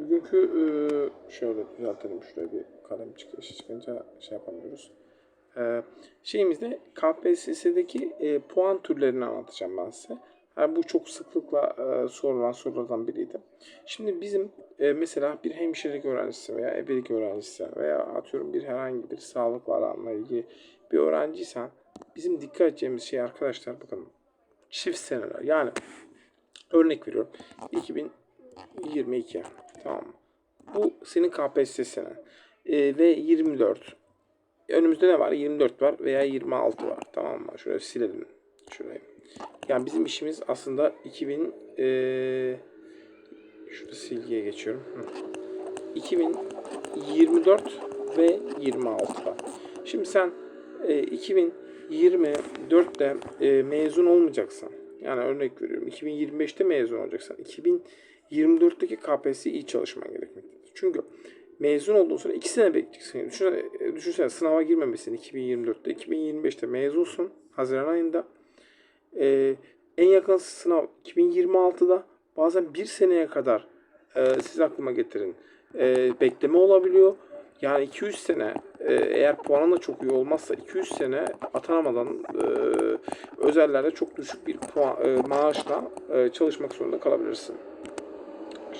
bugünkü e, şöyle düzeltelim şuraya bir kalem çıkışı çıkınca şey yapamıyoruz. E, şeyimizde KPSS'deki e, puan türlerini anlatacağım ben size. Yani bu çok sıklıkla e, sorulan sorulardan biriydi. Şimdi bizim e, mesela bir hemşirelik öğrencisi veya ebelik öğrencisi veya atıyorum bir herhangi bir sağlık alanla ilgili bir öğrenciysen bizim dikkat edeceğimiz şey arkadaşlar bakın çift seneler. Yani örnek veriyorum 2022 Tamam mı? Bu senin KPSS'ne. E, ee, ve 24. Önümüzde ne var? 24 var veya 26 var. Tamam mı? Şöyle silelim. Şurayı. Yani bizim işimiz aslında 2000 e, ee, şurada silgiye geçiyorum. Hı. 2024 ve 26 var. Şimdi sen e, 2024'te e, mezun olmayacaksın. Yani örnek veriyorum 2025'te mezun olacaksın. 2000 24'teki KPSS iyi çalışman gerekmektedir. Çünkü mezun olduğun sonra 2 sene bekleyeceksin. Düşünsene, e, düşünsene sınava girmemişsin 2024'te. 2025'te mezunsun Haziran ayında. Ee, en yakın sınav 2026'da bazen 1 seneye kadar e, siz aklıma getirin. E, bekleme olabiliyor. Yani 200 sene e, eğer puanın da çok iyi olmazsa 200 sene atanamadan e, özellerde çok düşük bir puan, e, maaşla e, çalışmak zorunda kalabilirsin.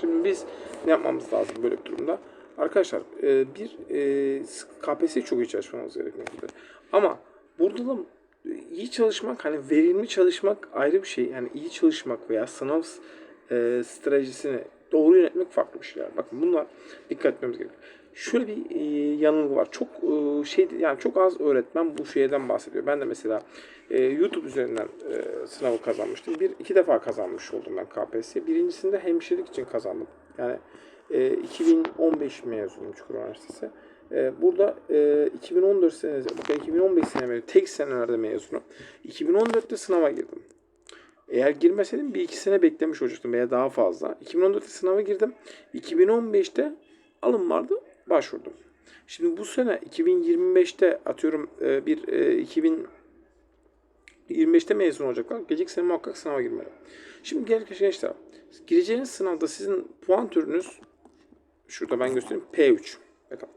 Şimdi biz ne yapmamız lazım böyle bir durumda? Arkadaşlar e, bir e, KPSS çok iyi çalışmamız gerekmektedir. Ama burada da iyi çalışmak hani verimli çalışmak ayrı bir şey. Yani iyi çalışmak veya sınav e, stratejisini doğru yönetmek farklı şeyler. Bakın bunlar dikkat etmemiz gerekiyor. Şöyle bir e, yanılgı var. Çok e, şey yani çok az öğretmen bu şeyden bahsediyor. Ben de mesela e, YouTube üzerinden e, sınavı kazanmıştım. Bir iki defa kazanmış oldum ben KPSS. Birincisinde hemşirelik için kazandım. Yani e, 2015 mezunuyum Çukurova Üniversitesi. E, burada e, 2014 senesi, bakın 2015 sene tek senelerde mezunum. 2014'te sınava girdim. Eğer girmeseydim bir iki sene beklemiş olacaktım veya daha fazla. 2014'te sınava girdim. 2015'te alım vardı, başvurdum. Şimdi bu sene 2025'te atıyorum e, bir e, 2025'te mezun olacaklar. Gelecek sene muhakkak sınava girmeli. Şimdi gel gençler. Gireceğiniz sınavda sizin puan türünüz şurada ben göstereyim P3. Bakın.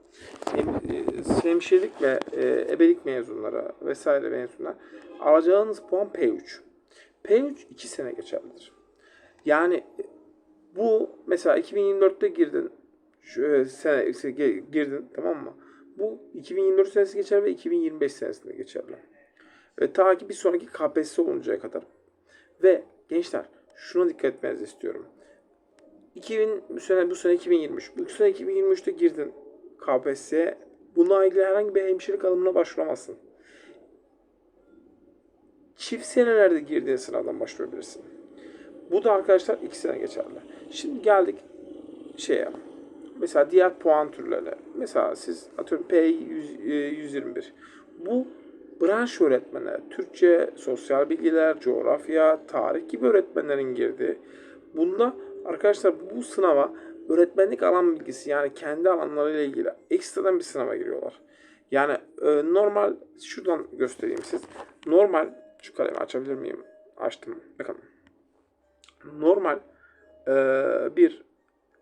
Hem, e, hemşirelik ve e, ebelik mezunları vesaire mezunlar alacağınız puan P3. P3 2 sene geçerlidir. Yani bu mesela 2024'te girdin şu e, işte ge- girdin tamam mı? Bu 2024 senesi geçer ve 2025 senesinde geçerli. Ve ta ki bir sonraki KPSS oluncaya kadar. Ve gençler şuna dikkat etmenizi istiyorum. 2000 bu sene bu sene 2023. Bu sene 2023'te girdin KPSS'ye. Bununla ilgili herhangi bir hemşirelik alımına başvuramazsın. Çift senelerde girdiğin sınavdan başvurabilirsin. Bu da arkadaşlar iki sene geçerli. Şimdi geldik şeye. Mesela diğer puan türlerine. Mesela siz atıyorum P121. Bu branş öğretmenler, Türkçe, sosyal bilgiler, coğrafya, tarih gibi öğretmenlerin girdiği. Bunda arkadaşlar bu sınava öğretmenlik alan bilgisi yani kendi alanlarıyla ilgili ekstradan bir sınava giriyorlar. Yani e, normal şuradan göstereyim siz. Normal şu kalemi açabilir miyim? Açtım. Bakın. Normal e, bir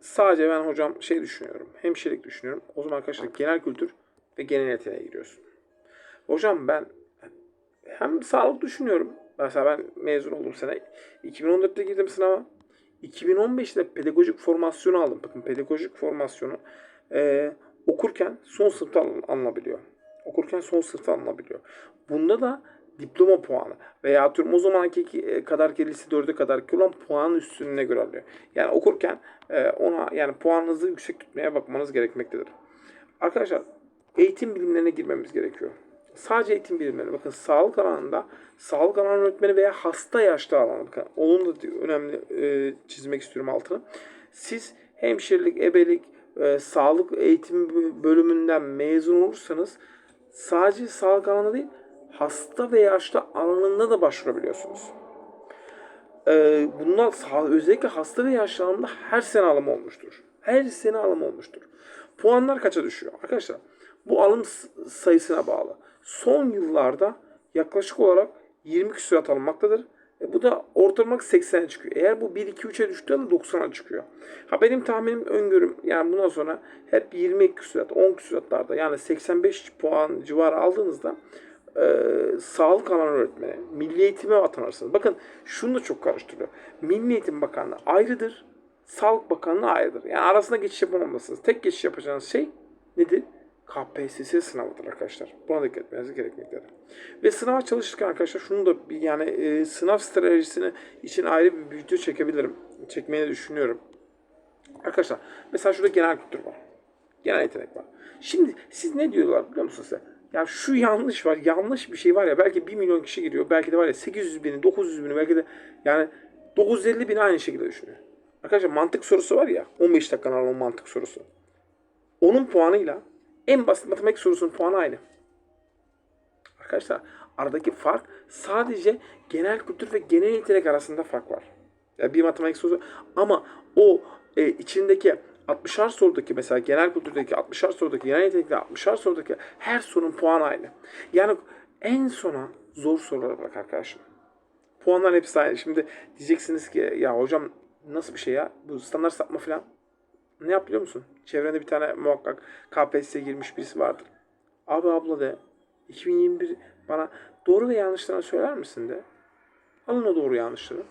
sadece ben hocam şey düşünüyorum. Hemşirelik düşünüyorum. O zaman arkadaşlar genel kültür ve genel yeteneğe giriyorsun. Hocam ben hem sağlık düşünüyorum. Mesela ben mezun oldum sene. 2014'te girdim sınava. 2015'te pedagojik formasyonu aldım. Bakın pedagojik formasyonu e, okurken son sınıfta alın- alınabiliyor. Okurken son sınıfta alınabiliyor. Bunda da diploma puanı veya atıyorum o zamanki ki- e, kadar ki lise 4'e kadar ki olan puanın üstünlüğüne göre alıyor. Yani okurken e, ona yani puanınızı yüksek tutmaya bakmanız gerekmektedir. Arkadaşlar eğitim bilimlerine girmemiz gerekiyor. Sadece eğitim bilimleri. Bakın sağlık alanında sağlık alan öğretmeni veya hasta yaşlı alanı. Bakın onun da önemli e, çizmek istiyorum altını. Siz hemşirelik, ebelik, e, sağlık eğitim bölümünden mezun olursanız sadece sağlık alanında değil hasta ve yaşlı alanında da başvurabiliyorsunuz. Ee, bunlar özellikle hasta ve yaşlı alanında her sene alım olmuştur. Her sene alım olmuştur. Puanlar kaça düşüyor? Arkadaşlar bu alım sayısına bağlı. Son yıllarda yaklaşık olarak 20 küsurat alınmaktadır E, bu da ortalama 80'e çıkıyor. Eğer bu 1-2-3'e düştüğü anda 90'a çıkıyor. Ha benim tahminim öngörüm yani bundan sonra hep 20 küsurat, 10 küsuratlarda yani 85 puan civarı aldığınızda e, sağlık alan öğretmeni, milli eğitime atanırsınız. Bakın şunu da çok karıştırıyor. Milli Eğitim Bakanlığı ayrıdır, Sağlık Bakanlığı ayrıdır. Yani arasında geçiş yapamamalısınız. Tek geçiş yapacağınız şey nedir? KPSS sınavıdır arkadaşlar. Buna dikkat etmeniz gerekmektedir. Ve sınava çalışırken arkadaşlar şunu da bir yani e, sınav stratejisini için ayrı bir video çekebilirim. Çekmeyi düşünüyorum. Arkadaşlar mesela şurada genel kültür var. Genel yetenek var. Şimdi siz ne diyorlar biliyor musunuz size? Ya şu yanlış var, yanlış bir şey var ya belki 1 milyon kişi giriyor. Belki de var ya 800 bini, 900 bini belki de yani 950 bin aynı şekilde düşünüyor. Arkadaşlar mantık sorusu var ya 15 dakikanın alan mantık sorusu. Onun puanıyla en basit matematik sorusunun puanı aynı. Arkadaşlar aradaki fark sadece genel kültür ve genel yetenek arasında fark var. Yani bir matematik sorusu ama o e, içindeki 60'ar sorudaki mesela genel kültürdeki 60'ar sorudaki genel yetenekte 60'ar sorudaki her sorunun puanı aynı. Yani en sona zor sorulara bırak arkadaşım. Puanlar hepsi aynı. Şimdi diyeceksiniz ki ya hocam nasıl bir şey ya? Bu standart sapma falan. Ne yap musun? Çevrende bir tane muhakkak KPSS'ye girmiş birisi vardır. Abi abla de 2021 bana doğru ve yanlışlarını söyler misin de. Alın o doğru yanlışları.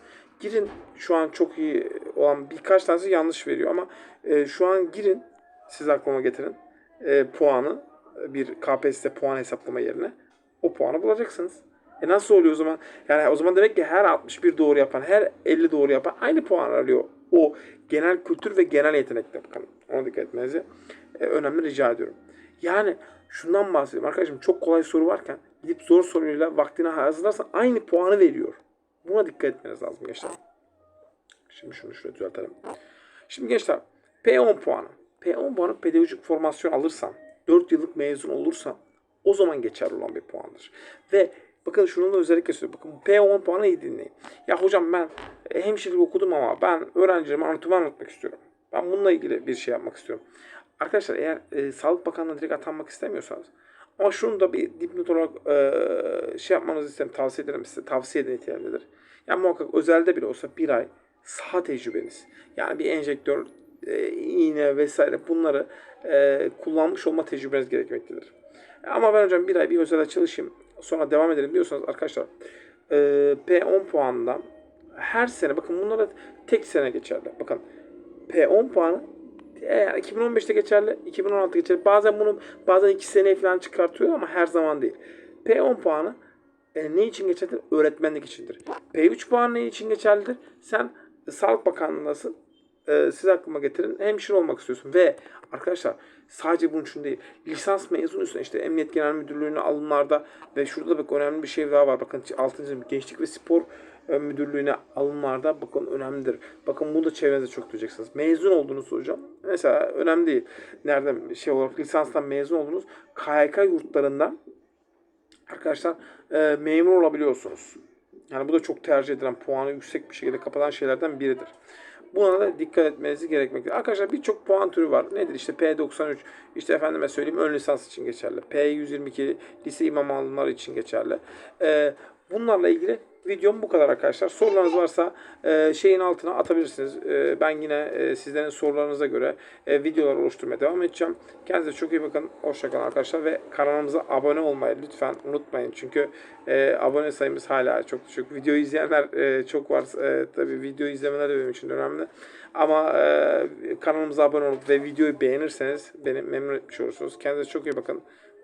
Girin şu an çok iyi olan birkaç tanesi yanlış veriyor ama e, şu an girin siz aklıma getirin e, puanı e, bir KPSS puan hesaplama yerine o puanı bulacaksınız. E nasıl oluyor o zaman? Yani o zaman demek ki her 61 doğru yapan, her 50 doğru yapan aynı puan alıyor. O genel kültür ve genel yetenekte bakın. Ona dikkat etmenizi e, önemli rica ediyorum. Yani şundan bahsediyorum arkadaşım çok kolay soru varken gidip zor soruyla vaktine hazırlarsan aynı puanı veriyor. Buna dikkat etmeniz lazım gençler. Şimdi şunu şöyle düzeltelim. Şimdi gençler P10 puanı. P10 puanı pedagojik formasyon alırsan, 4 yıllık mezun olursan o zaman geçerli olan bir puandır. Ve bakın şunu da özellikle söylüyorum. Bakın P10 puanı iyi dinleyin. Ya hocam ben e, hemşirelik okudum ama ben öğrencilerime anlatımı anlatmak istiyorum. Ben bununla ilgili bir şey yapmak istiyorum. Arkadaşlar eğer e, Sağlık Bakanlığı'na direkt atanmak istemiyorsanız ama şunu da bir dipnot olarak e, şey yapmanızı isterim, tavsiye ederim size. Tavsiye eden niteliğindedir. Yani muhakkak özelde bile olsa bir ay saha tecrübeniz. Yani bir enjektör, e, iğne vesaire bunları e, kullanmış olma tecrübeniz gerekmektedir. Ama ben hocam bir ay bir özelde çalışayım sonra devam edelim diyorsanız arkadaşlar e, P10 puanından her sene bakın bunlara tek sene geçerli. Bakın P10 puanı eğer 2015'te geçerli, 2016'da geçerli. Bazen bunu bazen 2 sene falan çıkartıyor ama her zaman değil. P10 puanı e, ne için geçerlidir? Öğretmenlik içindir. P3 puanı ne için geçerlidir? Sen e, Sağlık Bakanlığı'ndasın. E, siz aklıma getirin. Hemşire olmak istiyorsun. Ve arkadaşlar sadece bunun için değil. Lisans mezunuysan işte Emniyet Genel Müdürlüğü'ne alımlarda ve şurada da bak önemli bir şey daha var. Bakın 6. Gençlik ve Spor e, Müdürlüğü'ne alımlarda bakın önemlidir. Bakın bunu da çevrenizde çok duyacaksınız. Mezun oldunuz hocam. Mesela önemli değil. Nereden şey olarak lisanstan mezun oldunuz. KYK yurtlarından arkadaşlar e, memur olabiliyorsunuz. Yani bu da çok tercih edilen, puanı yüksek bir şekilde kapatan şeylerden biridir. Buna da dikkat etmenizi gerekmektedir. Arkadaşlar birçok puan türü var. Nedir? İşte P93, işte efendime söyleyeyim ön lisans için geçerli. P122 lise imam alımları için geçerli. Ee, bunlarla ilgili videom bu kadar arkadaşlar. Sorularınız varsa e, şeyin altına atabilirsiniz. E, ben yine e, sizlerin sorularınıza göre e, videolar oluşturmaya devam edeceğim. Kendinize çok iyi bakın. Hoşçakalın arkadaşlar ve kanalımıza abone olmayı lütfen unutmayın. Çünkü e, abone sayımız hala çok düşük. Video izleyenler e, çok var. E, tabii video izlemeler de benim için önemli. Ama e, kanalımıza abone olup ve videoyu beğenirseniz beni memnun etmiş olursunuz. Kendinize çok iyi bakın.